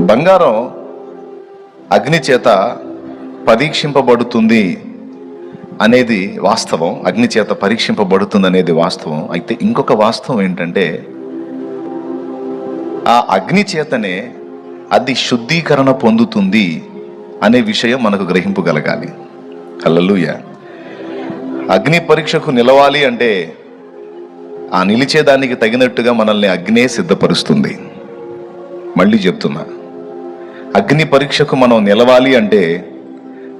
బంగారం అగ్ని చేత పరీక్షింపబడుతుంది అనేది వాస్తవం. అగ్ని చేత పరీక్షింపబడుతుంది అనేది వాస్తవం. అయితే ఇంకొక వాస్తవం ఏంటంటే ఆ అగ్ని చేతనే అది శుద్ధీకరణ పొందుతుంది అనే విషయం మనకు గ్రహింపగలగాలి. అల్లలుయ అగ్ని పరీక్షకు నిలవాలి అంటే ఆ నిలిచేదానికి తగినట్టుగా మనల్ని అగ్నే సిద్ధపరుస్తుంది. మళ్ళీ చెప్తున్నా. అగ్ని పరీక్షకు మనం నిలవాలి అంటే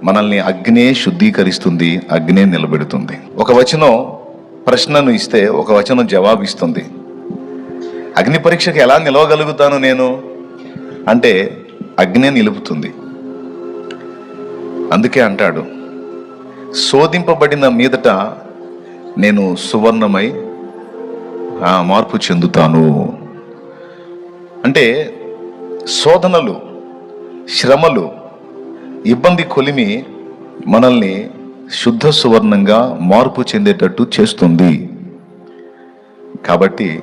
మనల్ని అగ్నే శుద్ధీకరిస్తుంది అగ్నే నిలబెడుతుంది. ఒక వచనం ప్రశ్నను ఇస్తే ఒక వచనం జవాబిస్తుంది. అగ్ని పరీక్షకు ఎలా నిలవగలుగుతాను నేను? అంటే అగ్నే నిలుపుతుంది. అందుకే అంటాడు శోధింపబడిన మీదట నేను సువర్ణమై మార్పు చెందుతాను. అంటే శోధనలు శ్రమలు ఇబ్బంది కొలిమి మనల్ని శుద్ధ సువర్ణంగా మార్పు చెందేటట్టు చేస్తుంది. కాబట్టి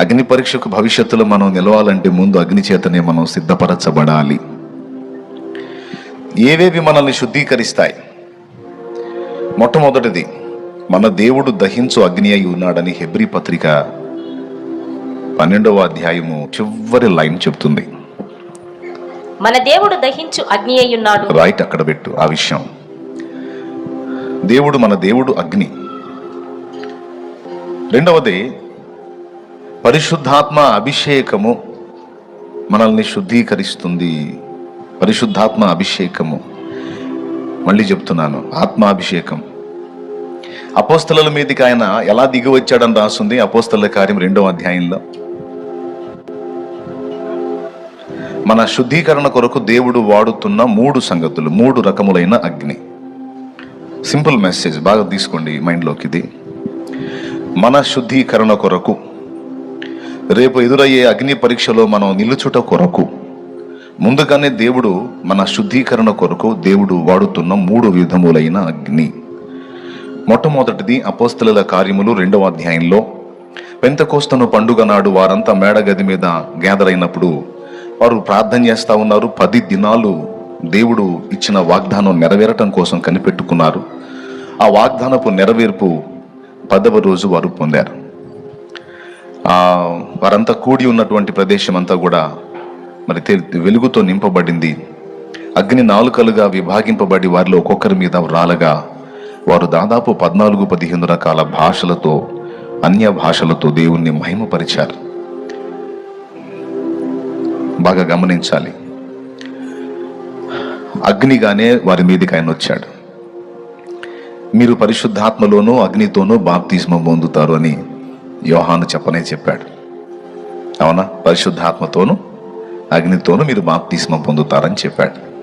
అగ్ని పరీక్షకు భవిష్యత్తులో మనం నిలవాలంటే ముందు అగ్ని చేతనే మనం సిద్ధపరచబడాలి. ఏవేవి మనల్ని శుద్ధీకరిస్తాయి? మొట్టమొదటిది మన దేవుడు దహించు అగ్ని అయి ఉన్నాడని హెబ్రి పత్రిక పన్నెండవ అధ్యాయము చివరి లైన్ చెప్తుంది మన దేవుడు దహించు అగ్ని అయ్యున్నాడు. రైట్ అక్కడ పెట్టు ఆ విషయం. దేవుడు మన దేవుడు అగ్ని. రెండవది పరిశుద్ధాత్మ అభిషేకము మనల్ని శుద్ధీకరిస్తుంది. పరిశుద్ధాత్మ అభిషేకము. మళ్ళీ చెప్తున్నాను ఆత్మాభిషేకం. అపోస్తల మీదకి ఆయన ఎలా దిగి వచ్చాడని రాస్తుంది అపోస్తల కార్యం రెండవ అధ్యాయంలో. మన శుద్ధీకరణ కొరకు దేవుడు వాడుతున్న మూడు సంగతులు మూడు రకములైన అగ్ని. సింపుల్ మెసేజ్ బాగా తీసుకోండి మైండ్లోకి ఇది. మన శుద్ధీకరణ కొరకు రేపు ఎదురయ్యే అగ్ని పరీక్షలో మనం నిలుచుట కొరకు ముందుగానే దేవుడు మన శుద్ధీకరణ కొరకు దేవుడు వాడుతున్న మూడు విధములైన అగ్ని. మొట్టమొదటిది అపోస్తల కార్యములు రెండవ అధ్యాయంలో పెంతకోస్తను పండుగ నాడు వారంతా మేడగది మీద గ్యాదర్ అయినప్పుడు వారు ప్రార్థన చేస్తూ ఉన్నారు. పది దినాలు దేవుడు ఇచ్చిన వాగ్దానం నెరవేరటం కోసం కనిపెట్టుకున్నారు. ఆ వాగ్దానపు నెరవేర్పు పదవ రోజు వారు పొందారు. వారంతా కూడి ఉన్నటువంటి ప్రదేశం అంతా కూడా మరి వెలుగుతో నింపబడింది. అగ్ని నాలుకలుగా విభాగింపబడి వారిలో ఒక్కొక్కరి మీద రాలగా వారు దాదాపు పద్నాలుగు పదిహేను రకాల భాషలతో అన్య భాషలతో దేవుణ్ణి మహిమపరిచారు. బాగా గమనించాలి. అగ్నిగానే వారి మీదకి ఆయన వచ్చాడు. మీరు పరిశుద్ధాత్మలోనూ అగ్నితోనూ బాప్తిజమం పొందుతారు అని యోహాను చెప్పనే చెప్పాడు. అవునా? పరిశుద్ధాత్మతోనూ అగ్నితోనూ మీరు బాప్తిస్మం పొందుతారని చెప్పాడు.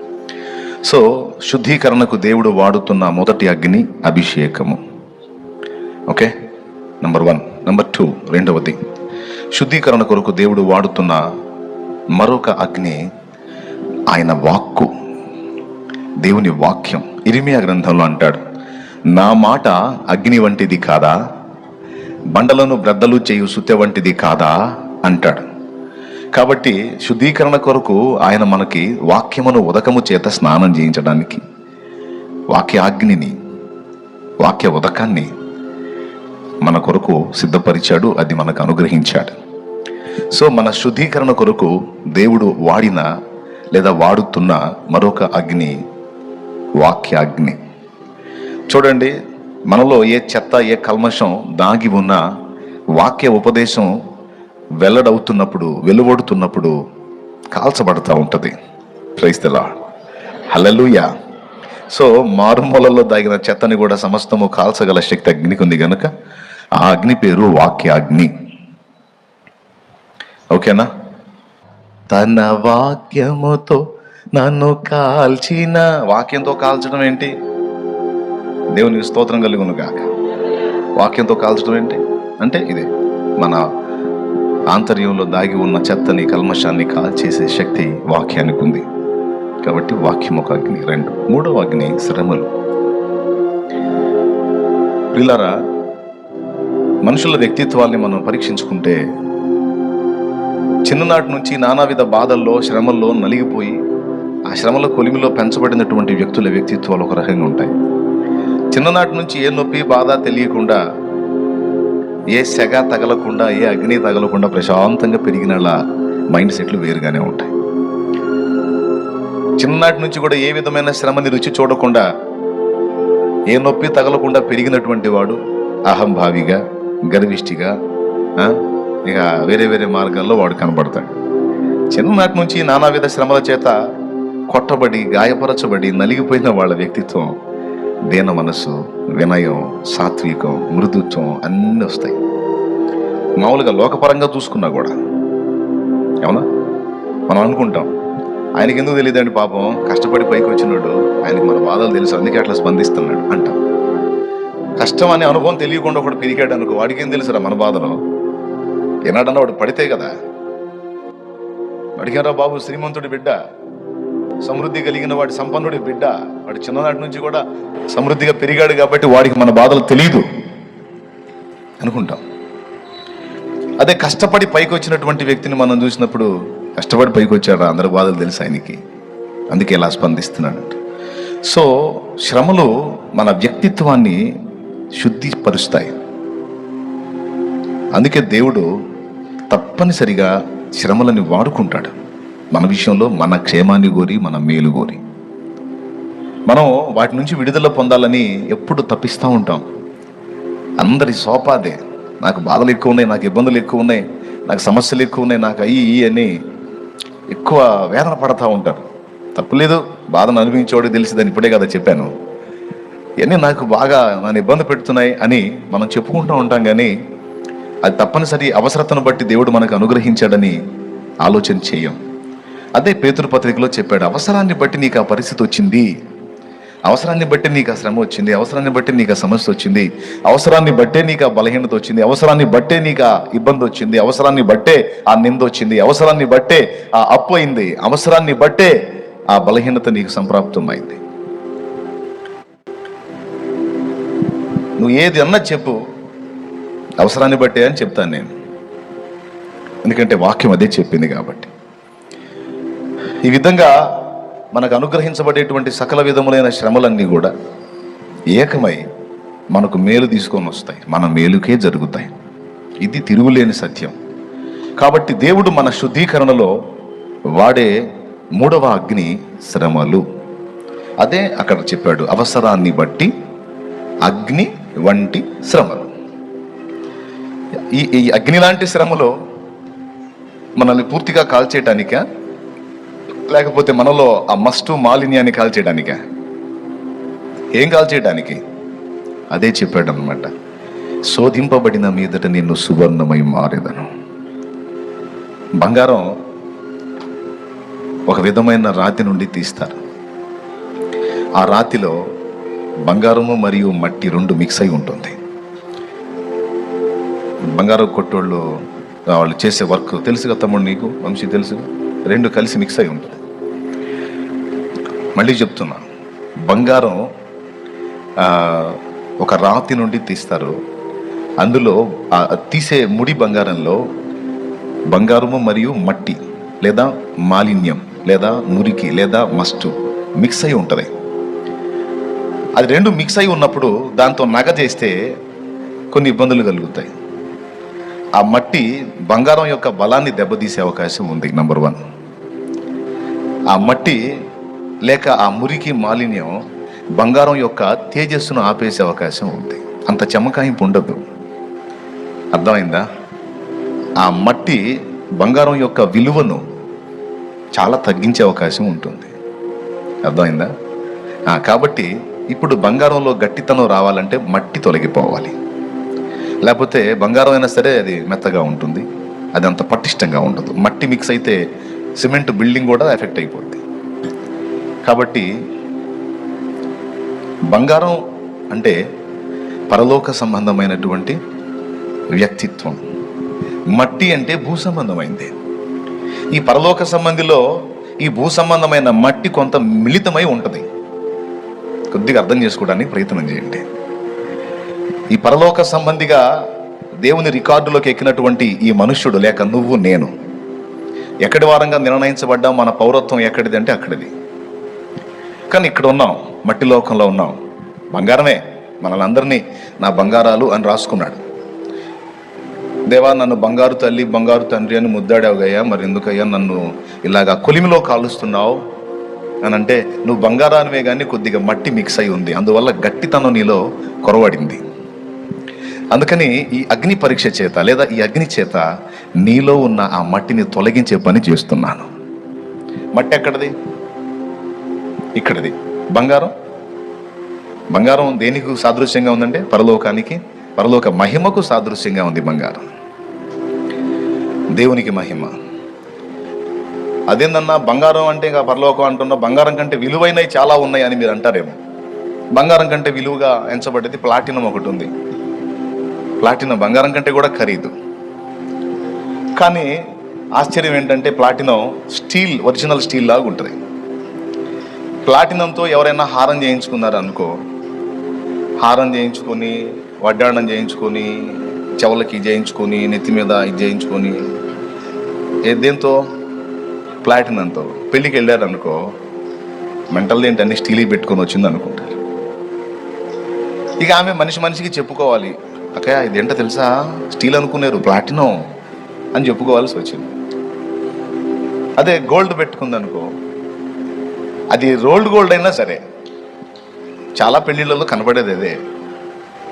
సో శుద్ధీకరణకు దేవుడు వాడుతున్న మొదటి అగ్ని అభిషేకము. Okay? Number one. Number two రెండవది. శుద్ధీకరణ కొరకు దేవుడు వాడుతున్న మరొక అగ్ని ఆయన వాక్కు దేవుని వాక్యం. ఇరిమియా గ్రంథంలో అంటాడు నా మాట అగ్ని వంటిది కాదా? బండలను బ్రద్దలు చేయు సుత్య వంటిది కాదా? అంటాడు. కాబట్టి శుద్ధీకరణ కొరకు ఆయన మనకి వాక్యమును ఉదకము చేత స్నానం చేయించడానికి వాక్యాగ్నిని వాక్య ఉదకాన్ని మన కొరకు సిద్ధపరిచాడు అది మనకు అనుగ్రహించాడు. సో మన శుద్ధీకరణ కొరకు దేవుడు వాడిన లేదా వాడుతున్న మరొక అగ్ని వాక్యాగ్ని. చూడండి మనలో ఏ చెత్త ఏ కల్మషం దాగి ఉన్న వాక్య ఉపదేశం వెల్లడవుతున్నప్పుడు వెలువడుతున్నప్పుడు కాల్చబడతా ఉంటుంది. క్రైస్తలా హల్లెలూయా సో మారుమూలలో దాగిన చెత్తని కూడా సమస్తము కాల్చగల శక్తి అగ్నికి ఉంది కనుక ఆ అగ్ని పేరు వాక్యాగ్ని. ఓకేనా? తన వాక్యముతో నన్ను కాల్చిన వాక్యంతో కాల్చడం ఏంటి? దేవునికి స్తోత్రం కలుగును గాక. వాక్యంతో కాల్చడం ఏంటి? అంటే ఇది మన ఆంతర్యంలో దాగి ఉన్న చెత్తని కల్మషాన్ని కాల్చేసే శక్తి వాక్యానికి ఉంది. కాబట్టి వాక్యం ఒక అగ్ని రెండు. మూడవ అగ్ని శ్రమలు. పిల్లరా మనుషుల వ్యక్తిత్వాల్ని మనం పరీక్షించుకుంటే చిన్ననాటి నుంచి నానావిధ బాధల్లో శ్రమల్లో నలిగిపోయి ఆ శ్రమల కొలిమిలో పెంచబడినటువంటి వ్యక్తుల వ్యక్తిత్వాలు ఒక రకంగా ఉంటాయి. చిన్ననాటి నుంచి ఏ నొప్పి బాధ తెలియకుండా ఏ సెగ తగలకుండా ఏ అగ్ని తగలకుండా ప్రశాంతంగా పెరిగిన మైండ్ సెట్లు వేరుగానే ఉంటాయి. చిన్ననాటి నుంచి కూడా ఏ విధమైన శ్రమని రుచి చూడకుండా ఏ నొప్పి తగలకుండా పెరిగినటువంటి వాడు అహంభావిగా గర్విష్టిగా ఆ, ఇక వేరే వేరే మార్గాల్లో వాడు కనబడతాడు. చిన్ననాటి నుంచి నానావిధ శ్రమల చేత కొట్టబడి గాయపరచబడి నలిగిపోయిన వాళ్ళ వ్యక్తిత్వం దీన మనస్సు వినయం సాత్వికం మృదుత్వం అన్నీ వస్తాయి. మామూలుగా లోకపరంగా చూసుకున్నా కూడా. ఏమన్నా మనం అనుకుంటాం. ఆయనకి ఎందుకు తెలియదండి పాపం? కష్టపడి పైకి వచ్చినాడు ఆయనకి మన బాధలు తెలుసు అందుకే అట్లా స్పందిస్తున్నాడు అంటాం. కష్టం అనే అనుభవం తెలియకుండా ఒకటి పెరిగాడు అనుకో వాడికి ఏం తెలుసురా మన బాధలో? ఏనాడన్నా వాడు పడితే కదా? అడిగారా బాబు శ్రీమంతుడి బిడ్డ? సమృద్ధి కలిగిన వాడి సంపన్నుడి బిడ్డ? వాడి చిన్ననాటి నుంచి కూడా సమృద్ధిగా పెరిగాడు కాబట్టి వాడికి మన బాధలు తెలియదు అనుకుంటాం. అదే కష్టపడి పైకి వచ్చినటువంటి వ్యక్తిని మనం చూసినప్పుడు కష్టపడి పైకి వచ్చాడు అందరి బాధలు తెలుసు ఆయనకి. అందుకే ఇలా స్పందిస్తున్నాడు సో శ్రమలు మన వ్యక్తిత్వాన్ని శుద్ధిపరుస్తాయి అందుకే దేవుడు తప్పనిసరిగా శ్రమలని వాడుకుంటాడు. మన విషయంలో మన క్షేమాన్ని కోరి మన మేలు కోరి. మనం వాటి నుంచి విడుదల పొందాలని ఎప్పుడు తప్పిస్తూ ఉంటాం. అందరి సోపాదే నాకు బాధలు ఎక్కువ ఉన్నాయి నాకు ఇబ్బందులు ఎక్కువ ఉన్నాయి నాకు సమస్యలు ఎక్కువ ఉన్నాయి నాకు అయ్యి అని ఎక్కువ వేదన పడతా ఉంటారు. తప్పులేదు బాధను అనుభవించేవాడు తెలిసి దాన్ని ఇప్పుడే కదా చెప్పాను. ఇవన్నీ నాకు బాగా నన్ను ఇబ్బంది పెడుతున్నాయి అని మనం చెప్పుకుంటూ ఉంటాం కానీ అది తప్పనిసరి అవసరతను బట్టి దేవుడు మనకు అనుగ్రహించాడని ఆలోచన చేయం. అదే పేతురు పత్రికలో చెప్పాడు అవసరాన్ని బట్టి నీకు ఆ పరిస్థితి వచ్చింది. అవసరాన్ని బట్టి నీకు ఆ శ్రమ వచ్చింది. అవసరాన్ని బట్టి నీకు ఆ సమస్య వచ్చింది. అవసరాన్ని బట్టే నీకు ఆ బలహీనత వచ్చింది. అవసరాన్ని బట్టే నీకు ఆ ఇబ్బంది వచ్చింది. అవసరాన్ని బట్టే ఆ నింద వచ్చింది. అవసరాన్ని బట్టే ఆ అప్పు అయింది. అవసరాన్ని బట్టే ఆ బలహీనత నీకు సంప్రాప్తమైంది నువ్వు ఏది అన్నా చెప్పు. అవసరాన్ని బట్టే అని చెప్తాను నేను. ఎందుకంటే వాక్యం అదే చెప్పింది కాబట్టి. ఈ విధంగా మనకు అనుగ్రహించబడేటువంటి సకల విధములైన శ్రమలన్నీ కూడా ఏకమై మనకు మేలు తీసుకొని వస్తాయి. మన మేలుకే జరుగుతాయి. ఇది తిరుగులేని సత్యం. కాబట్టి దేవుడు మన శుద్ధీకరణలో వాడే మూడవ అగ్ని శ్రమలు. అదే అక్కడ చెప్పాడు అవసరాన్ని బట్టి అగ్ని వంటి శ్రమలు. ఈ ఈ అగ్ని లాంటి శ్రమలో మనల్ని పూర్తిగా కాల్చేయటానికా? లేకపోతే మనలో ఆ మస్టు మాలిన్యాన్ని కాల్చేయడానికా ఏం కాల్చేయడానికి అదే చెప్పాడు అనమాట శోధింపబడిన మీదట నిన్ను సువర్ణమై మారేదను. బంగారం ఒక విధమైన రాతి నుండి తీస్తారు. ఆ రాతిలో బంగారము మరియు మట్టి రెండు మిక్స్ అయి ఉంటుంది. బంగారం కొట్టోళ్ళు వాళ్ళు చేసే వర్క్ తెలుసుగా తమ్ముడు నీకు వంశీ తెలుసు రెండు కలిసి మిక్స్ అయి ఉంటుంది. మళ్ళీ చెప్తున్నా బంగారం ఒక రాతి నుండి తీస్తారు. అందులో తీసే ముడి బంగారంలో బంగారము మరియు మట్టి లేదా మాలిన్యం లేదా మురికి లేదా మస్టు మిక్స్ అయి ఉంటుంది. అది రెండు మిక్స్ అయి ఉన్నప్పుడు దాంతో నగ చేస్తే కొన్ని ఇబ్బందులు కలుగుతాయి. ఆ మట్టి బంగారం యొక్క బలాన్ని దెబ్బతీసే అవకాశం ఉంది నంబర్ వన్ ఆ మట్టి లేక ఆ మురికి మాలిన్యం బంగారం యొక్క తేజస్సును ఆపేసే అవకాశం ఉంది. అంత చెమకాయింపు ఉండదు. అర్థమైందా? ఆ మట్టి బంగారం యొక్క విలువను చాలా తగ్గించే అవకాశం ఉంటుంది. అర్థమైందా? కాబట్టి ఇప్పుడు బంగారంలో గట్టితనం రావాలంటే మట్టి తొలగిపోవాలి. లేకపోతే బంగారం అయినా సరే అది మెత్తగా ఉంటుంది. అది అంత పటిష్టంగా ఉండదు. మట్టి మిక్స్ అయితే సిమెంట్ బిల్డింగ్ కూడా ఎఫెక్ట్ అయిపోద్ది. కాబట్టి బంగారం అంటే పరలోక సంబంధమైనటువంటి వ్యక్తిత్వం. మట్టి అంటే భూ సంబంధమైంది. ఈ పరలోక సంబంధిలో ఈ భూ సంబంధమైన మట్టి కొంత మిళితమై ఉంటుంది. కొద్దిగా అర్థం చేసుకోవడానికి ప్రయత్నం చేయండి. ఈ పరలోక సంబంధిగా దేవుని రికార్డులోకి ఎక్కినటువంటి ఈ మనుష్యుడు లేక నువ్వు నేను. ఎక్కడి వారంగా నిర్ణయించబడ్డా మన పౌరత్వం ఎక్కడిది అంటే అక్కడిది. కానీ ఇక్కడ ఉన్నాం మట్టి లోకంలో ఉన్నాం. బంగారమే మనల్ని అందరినీ నా బంగారాలు అని రాసుకున్నాడు. దేవా నన్ను బంగారు తల్లి బంగారు తండ్రి అని ముద్దాడావుగయ్యా మరి ఎందుకయ్యా నన్ను ఇలాగా కొలిమిలో కాలుస్తున్నావు? అని అంటే నువ్వు బంగారానివే కానీ కొద్దిగా మట్టి మిక్స్ అయి ఉంది. అందువల్ల గట్టితనం నీలో కొరవడింది. అందుకని ఈ అగ్ని పరీక్ష చేత లేదా ఈ అగ్ని చేత నీలో ఉన్న ఆ మట్టిని తొలగించే పని చేస్తున్నాను. మట్టి ఎక్కడది? ఇక్కడది. బంగారం? బంగారం దేనికి సాదృశ్యంగా ఉందంటే పరలోకానికి పరలోక మహిమకు సాదృశ్యంగా ఉంది బంగారం. దేవునికి మహిమ. అదేందన్నా బంగారం అంటే ఇంకా పరలోకం అంటున్నా బంగారం కంటే విలువైనవి చాలా ఉన్నాయి అని మీరు అంటారేమో. బంగారం కంటే విలువగా ఎంచబడ్డది ప్లాటినం ఒకటి ఉంది. ప్లాటినం బంగారం కంటే కూడా ఖరీదు. కానీ ఆశ్చర్యం ఏంటంటే ప్లాటినం స్టీల్ ఒరిజినల్ స్టీల్ లాగా ఉంటుంది. ప్లాటినంతో ఎవరైనా హారం చేయించుకున్నారు అనుకో హారం చేయించుకొని వడ్డాణం చేయించుకొని చెవులకి చేయించుకొని నెత్తి మీద ఇది చేయించుకొని ఏ దేంతో? ప్లాటినంతో. పెళ్ళికి వెళ్ళారనుకో మెంటల్ ఏంటని స్టీల్ పెట్టుకొని వచ్చింది అనుకుంటారు ఇక ఆమె మనిషి మనిషికి చెప్పుకోవాలి. అక్కయ్య ఇదేంటో తెలుసా? స్టీల్ అనుకున్నారు ప్లాటినం అని చెప్పుకోవాల్సి వచ్చింది. అదే గోల్డ్ పెట్టుకుంది అనుకో అది రోల్డ్ గోల్డ్ అయినా సరే చాలా పెళ్ళిళ్ళలో కనబడేది అదే.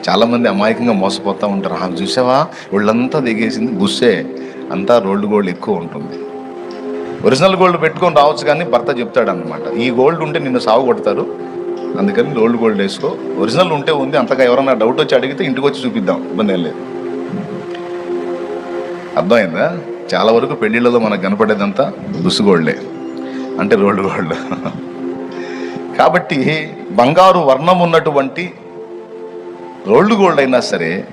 చాలామంది అమాయకంగా మోసపోతూ ఉంటారు. ఆమె చూసావా? ఒళ్ళంతా దిగేసింది బుస్సే. అంతా రోల్డ్ గోల్డ్ ఎక్కువ ఉంటుంది. ఒరిజినల్ గోల్డ్ పెట్టుకొని రావచ్చు కానీ భర్త చెప్తాడు అనమాట ఈ గోల్డ్ ఉంటే నిన్ను సాగు కొడతారు. అందుకని రోల్డ్ గోల్డ్ వేసుకో ఒరిజినల్ ఉంటే ఉంది అంతగా ఎవరైనా డౌట్ వచ్చి అడిగితే ఇంటికి వచ్చి చూపిద్దాం ఇబ్బంది ఏం లేదు. అర్థమైందా? చాలా వరకు పెళ్ళిళ్ళలో మనకు కనపడేదంతా బుస్సు గోల్డే అంటే రోల్డ్ గోల్డ్ కాబట్టి బంగారు వర్ణం ఉన్నటువంటి రోల్డ్ గోల్డ్ అయినా సరే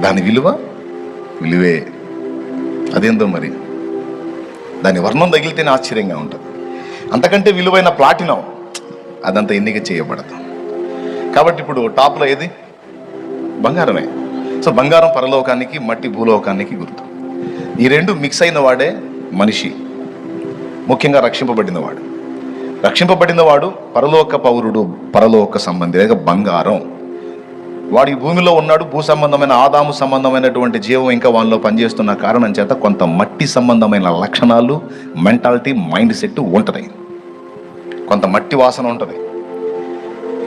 దాని విలువ విలువే. అదేందో మరి? దాని వర్ణం తగిలితేనే ఆశ్చర్యంగా ఉంటుంది. అంతకంటే విలువైన ప్లాటినం అదంతా ఎన్నిక చేయబడదు. కాబట్టి ఇప్పుడు టాప్లో ఏది? బంగారమే. సో బంగారం పరలోకానికి మట్టి భూలోకానికి గుర్తు. ఈ రెండు మిక్స్ అయిన వాడే మనిషి. ముఖ్యంగా రక్షింపబడినవాడు రక్షింపబడినవాడు పరలోక పౌరుడు పరలోక సంబంధి లేక బంగారం. వాడు ఈ భూమిలో ఉన్నాడు భూ సంబంధమైన ఆదాము సంబంధమైనటువంటి జీవం ఇంకా వాళ్ళలో పనిచేస్తున్న కారణం చేత కొంత మట్టి సంబంధమైన లక్షణాలు మెంటాలిటీ మైండ్ సెట్ ఉంటుంది. కొంత మట్టి వాసన ఉంటుంది.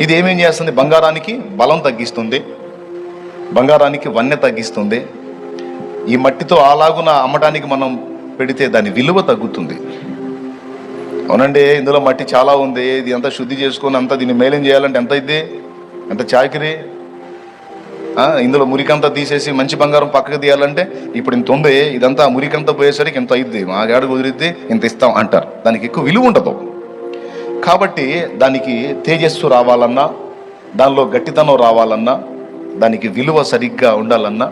ఇది ఏమేం చేస్తుంది? బంగారానికి బలం తగ్గిస్తుంది. బంగారానికి వన్నె తగ్గిస్తుంది. ఈ మట్టితో అలాగున అమ్మటానికి మనం పెడితే దాని విలువ తగ్గుతుంది. అవునండి ఇందులో మట్టి చాలా ఉంది. ఇది అంతా శుద్ధి చేసుకొని అంత దీన్ని మేలేం చేయాలంటే ఎంత ఇది ఎంత చాకిరి? ఇందులో మురికంతా తీసేసి మంచి బంగారం పక్కకు తీయాలంటే ఇప్పుడు ఇంత ఉంది. ఇదంతా మురికంతా పోయేసరికి ఇంత అయింది మా గాడ కుదిరిద్ది ఇంత ఇస్తాం అంటారు. దానికి ఎక్కువ విలువ ఉండదు. కాబట్టి దానికి తేజస్సు రావాలన్నా దానిలో గట్టితనం రావాలన్నా దానికి విలువ సరిగ్గా ఉండాలన్నా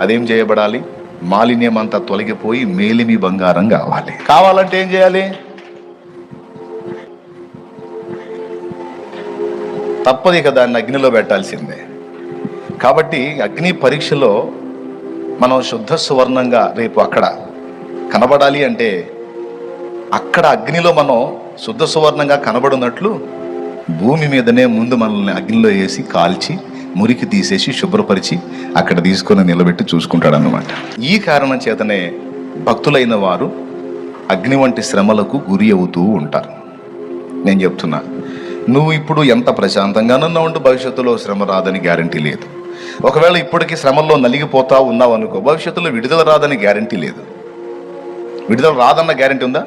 అదేం చేయబడాలి? మాలిన్యం అంతా తొలగిపోయి మేలిమి బంగారం కావాలి. కావాలంటే ఏం చేయాలి? తప్పది కదా దాన్ని అగ్నిలో పెట్టాల్సిందే. కాబట్టి అగ్ని పరీక్షలో మనం శుద్ధ సువర్ణంగా రేపు అక్కడ కనబడాలి అంటే అక్కడ అగ్నిలో మనం శుద్ధ సువర్ణంగా కనబడినట్లు భూమి మీదనే ముందు మనల్ని అగ్నిలో వేసి కాల్చి మురికి తీసేసి శుభ్రపరిచి అక్కడ తీసుకొని నిలబెట్టి చూసుకుంటాడు ఈ కారణం చేతనే భక్తులైన వారు అగ్ని వంటి శ్రమలకు గురి అవుతూ ఉంటారు. నేను చెప్తున్నా నువ్వు ఇప్పుడు ఎంత ప్రశాంతంగానన్నా ఉండు భవిష్యత్తులో శ్రమ రాదని గ్యారంటీ లేదు. ఒకవేళ ఇప్పటికీ శ్రమల్లో నలిగిపోతా ఉన్నావు అనుకో భవిష్యత్తులో విడుదల రాదని గ్యారంటీ లేదు. విడుదల రాదన్న గ్యారంటీ ఉందా?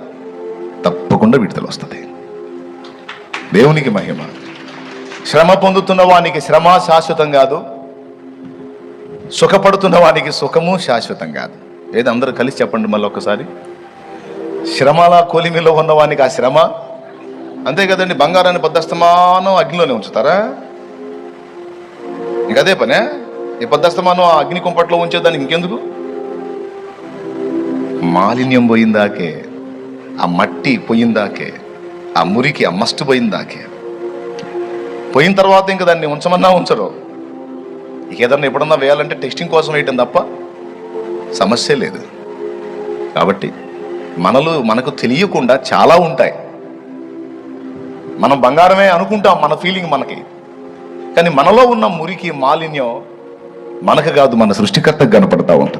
తప్పకుండా విడుదల వస్తుంది. దేవునికి మహిమ. శ్రమ పొందుతున్న వానికి శ్రమ శాశ్వతం కాదు. సుఖపడుతున్న వానికి సుఖము శాశ్వతం కాదు. ఏది అందరూ కలిసి చెప్పండి మళ్ళీ ఒకసారి. శ్రమల కొలిమిలో ఉన్న వానికి ఆ శ్రమ. అంతే కదండి బంగారాన్ని బద్దస్తమానం అగ్నిలోనే ఉంచుతారా? ఇక అదే పనే? ఈ బద్దస్తమానం ఆ అగ్ని కుంపట్లో ఉంచేదానికి ఇంకెందుకు? మాలిన్యం పోయిందాకే ఆ మట్టి పోయిందాకే ఆ మురికి ఆ మస్ట్ పోయిందాకే. పోయిన తర్వాత ఇంకా దాన్ని ఉంచమన్నా ఉంచరు. ఏదన్నా ఎప్పుడన్నా వేయాలంటే టెస్టింగ్ కోసం వేయటం తప్ప సమస్య లేదు. కాబట్టి మనలు మనకు తెలియకుండా చాలా ఉంటాయి. మనం బంగారమే అనుకుంటాం మన ఫీలింగ్ మనకి. కానీ మనలో ఉన్న మురికి మాలిన్యం మనకు కాదు మన సృష్టికర్తకు కనపడతా ఉంటుంది.